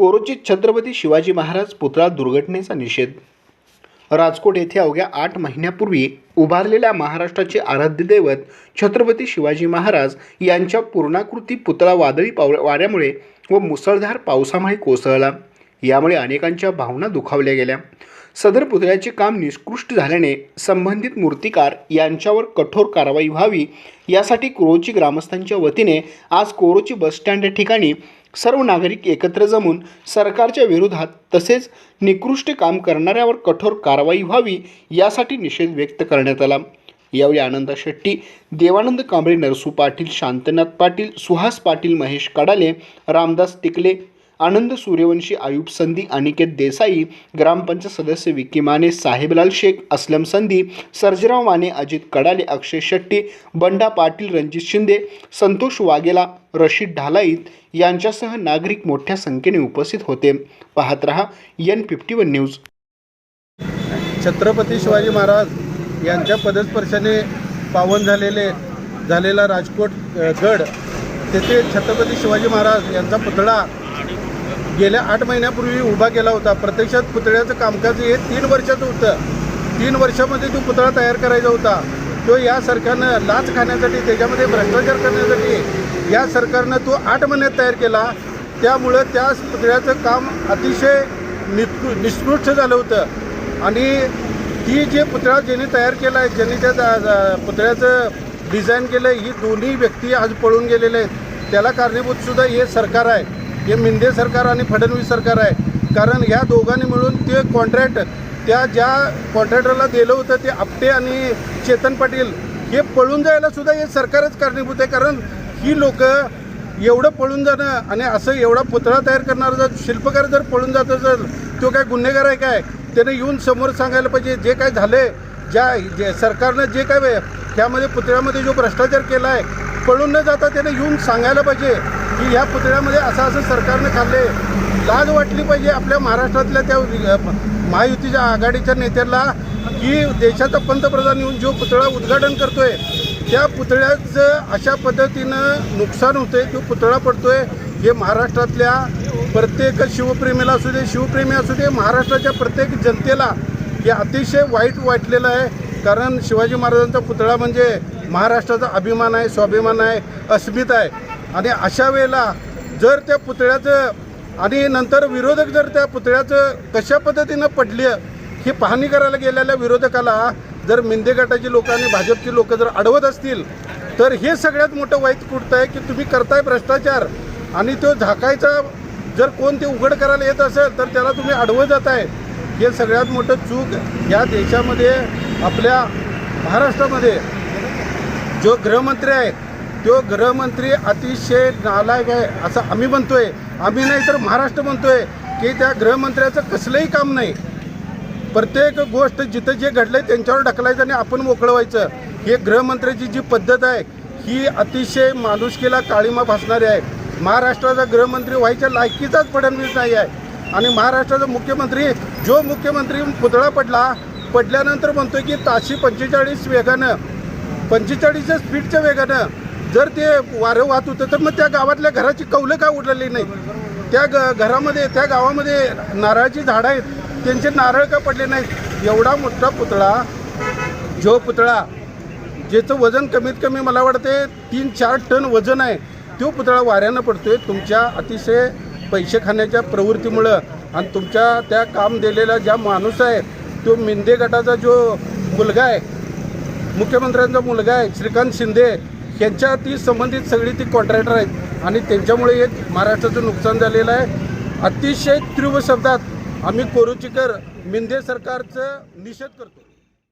कोरोचित छत्रपती शिवाजी महाराज पुतळा दुर्घटनेचा निषेध. राजकोट येथे अवघ्या आठ महिन्यापूर्वी उभारलेल्या महाराष्ट्राचे आराध्य दैवत छत्रपती शिवाजी महाराज यांच्या पूर्णाकृती पुतळा वादळी पाव वाऱ्यामुळे व मुसळधार पावसामुळे कोसळला. यामुळे अनेकांच्या भावना दुखावल्या गेल्या. सदर पुतळ्याचे काम निष्कृष्ट झाल्याने संबंधित मूर्तिकार यांच्यावर कठोर कारवाई व्हावी यासाठी कोरोची ग्रामस्थांच्या वतीने आज कोरोची बसस्टँड या ठिकाणी सर्व नागरिक एकत्र जमून सरकारच्या विरोधात तसेच निकृष्ट काम करणाऱ्यावर कठोर कारवाई व्हावी यासाठी निषेध व्यक्त करण्यात आला. यावेळी आनंदा शेट्टी देवानंद कांबळे नरसू पाटील शांतनाथ पाटील सुहास पाटील महेश कडाले रामदास टिकले आनंद सूर्यवंशी आयुब संधी अनिकेत देसाई ग्रामपंचायत सदस्य विकी माने साहेबलाल शेख असलम संधी सर्जराव माने अजित कडाले अक्षय शेट्टी बंडा पाटील रणजित शिंदे संतोष वाघेला रशीद ढालाईत यांच्यासह नागरिक मोठ्या संख्येने उपस्थित होते. पाहत रहा N fifty one news Chhatrapati Shivaji Maharaj यांच्या पदस्पर्शाने पावन झालेले झालेला राजकोट गड तेथे छत्रपती शिवाजी महाराज यांचा पुतळा गेल्या आठ महिन्यापूर्वी उभा केला होता. प्रत्यक्षात पुतळ्याचं कामकाज हे तीन वर्षाचं होतं. तीन वर्षामध्ये तो पुतळा तयार करायचा होता. तो या सरकारनं लाच खाण्यासाठी त्याच्यामध्ये भ्रष्टाचार करण्यासाठी या सरकारनं तो आठ महिन्यात तयार केला. त्यामुळं त्या पुतळ्याचं काम अतिशय निष्कृ निष्कृष्ट झालं होतं. आणि ती जे पुतळा ज्यांनी तयार केला आहे ज्यांनी त्या पुतळ्याचं डिझाईन केलं ही दोन्ही व्यक्ती आज पळून गेलेले आहेत. त्याला कारणीभूतसुद्धा हे सरकार आहे. हे मिंदे सरकार आणि फडणवीस सरकार आहे. कारण ह्या दोघांनी मिळून ते कॉन्ट्रॅक्ट त्या ज्या कॉन्ट्रॅक्टरला दिलं होतं ते आपटे आणि चेतन पाटील हे पळून जायला सुद्धा हे सरकारच कारणीभूत आहे. कारण ही लोक एवढं पळून जाणं आणि असं एवढा पुतळा तयार करणारा जर शिल्पकार जर पळून जात असेल तो काय गुन्हेगार आहे काय? त्याने येऊन समोर सांगायला पाहिजे जे काय झाले ज्या जे सरकारनं जे काय त्यामध्ये पुतळ्यामध्ये जो भ्रष्टाचार केला आहे पळून न जाता त्याने येऊन सांगायला पाहिजे. की ह्या पुतळ्यामध्ये असं असं सरकारनं खाल्ले. लाज वाटली पाहिजे आपल्या महाराष्ट्रातल्या त्या महायुतीच्या आघाडीच्या नेत्याला की देशाचा पंतप्रधान येऊन जो पुतळा उद्घाटन करतोय त्या पुतळ्याचं अशा पद्धतीनं नुकसान होतंय तो पुतळा पडतोय हे महाराष्ट्रातल्या प्रत्येक शिवप्रेमीला असू दे शिवप्रेमी असू दे महाराष्ट्राच्या प्रत्येक जनतेला हे अतिशय वाईट वाटलेलं आहे. कारण शिवाजी महाराजांचा पुतळा म्हणजे महाराष्ट्राचा अभिमान आहे स्वाभिमान आहे अस्मिता आहे. आणि अशा वेळेला जर त्या पुतळ्याचं आणि नंतर विरोधक जर त्या पुतळ्याचं कशा पद्धतीनं पडलं ही पाहणी करायला गेलेल्या विरोधकाला जर मिंदे गटाची लोक आणि भाजपची लोक जर अडवत असतील तर हे सगळ्यात मोठं वाईट कुठतं आहे की तुम्ही करताय भ्रष्टाचार आणि तो झाकायचा जर कोण ते उघड करायला येत असेल तर त्याला तुम्ही अडवत जाताय. हे सगळ्यात मोठं चूक या देशामध्ये आपल्या महाराष्ट्रामध्ये जो गृहमंत्री आहे तो गृहमंत्री अतिशय नालायक आहे असं आम्ही म्हणतोय. आम्ही नाही तर महाराष्ट्र म्हणतोय की त्या गृहमंत्र्याचं कसलंही काम नाही. प्रत्येक गोष्ट जिथं जे घडलंय त्यांच्यावर ढकलायचं आणि आपण मोकळं व्हायचं हे गृहमंत्र्याची जी पद्धत आहे ही अतिशय माणुसकीला काळीमा फासणारी आहे. महाराष्ट्राचा गृहमंत्री व्हायच्या लायकीचाच फडणवीस नाही आहे. आणि महाराष्ट्राचा मुख्यमंत्री जो मुख्यमंत्री पुतळा पडला पडल्यानंतर म्हणतोय की ताशी पंचेचाळीस वेगानं पंचेचाळीसच्या स्पीडच्या वेगानं जर ते वारं वाहत होतं तर मग त्या गावातल्या घराची कौलं का उडलेली नाही? त्या ग घरामध्ये त्या गावामध्ये नारळाची झाडं आहेत. त्यांचे नारळ का पडले नाहीत? एवढा मोठा पुतळा जो पुतळा ज्याचं वजन कमीत कमी मला वाटते तीन चार टन वजन आहे तो पुतळा वाऱ्यानं पडतोय. तुमच्या अतिशय पैसे खाण्याच्या प्रवृत्तीमुळं आणि तुमच्या त्या काम दिलेला ज्या माणूस आहे तो मिंदे गटाचा जो मुलगा आहे मुख्यमंत्र्यांचा मुलगा आहे श्रीकांत शिंदे यांच्या ती संबंधित सगळी ती कॉन्ट्रॅक्टर आहेत. आणि त्यांच्यामुळे एक महाराष्ट्राचं नुकसान झालेलं आहे. अतिशय तीव्र शब्दात आम्ही कोरुचीकर मिंदे सरकारचं निषेध करतो.